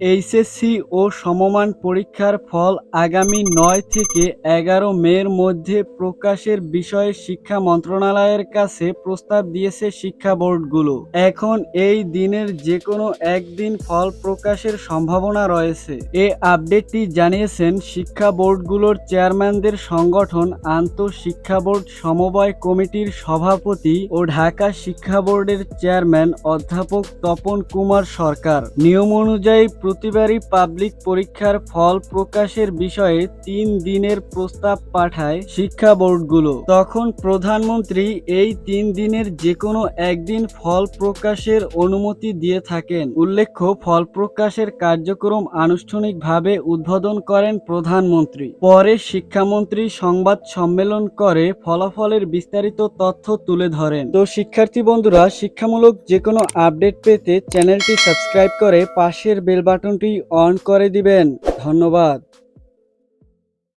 HSC ও সমমান পরীক্ষার ফল আগামী নয় থেকে এগারো মের মধ্যে প্রকাশের বিষয়ে শিক্ষা মন্ত্রণালয়ের কাছে প্রস্তাব দিয়েছে শিক্ষা বোর্ডগুলো। এখন এই দিনের যে কোনো একদিন ফল প্রকাশের সম্ভাবনা রয়েছে। এ আপডেটটি জানিয়েছেন শিক্ষা বোর্ডগুলোর চেয়ারম্যানদের সংগঠন আন্তঃশিক্ষা বোর্ড সমবায় কমিটির সভাপতি ও ঢাকা শিক্ষা বোর্ডের চেয়ারম্যান অধ্যাপক তপন কুমার সরকার। নিয়ম অনুযায়ী প্রতিবারই পাবলিক পরীক্ষার ফল প্রকাশের বিষয়ে তিন দিনের প্রস্তাব পাঠায় শিক্ষা বোর্ডগুলো। তখন প্রধানমন্ত্রী এই তিন দিনের যে কোনো একদিন ফল প্রকাশের অনুমতি দিয়ে থাকেন। উল্লেখ্য, ফল প্রকাশের কার্যক্রম আনুষ্ঠানিকভাবে উদ্বোধন করেন প্রধানমন্ত্রী। পরে শিক্ষামন্ত্রী সংবাদ সম্মেলন করে ফলাফলের বিস্তারিত তথ্য তুলে ধরেন। তো শিক্ষার্থী বন্ধুরা, শিক্ষামূলক যে কোনো আপডেট পেতে চ্যানেলটি সাবস্ক্রাইব করে পাশের বেল বাটনটি অন করে দিবেন। ধন্যবাদ।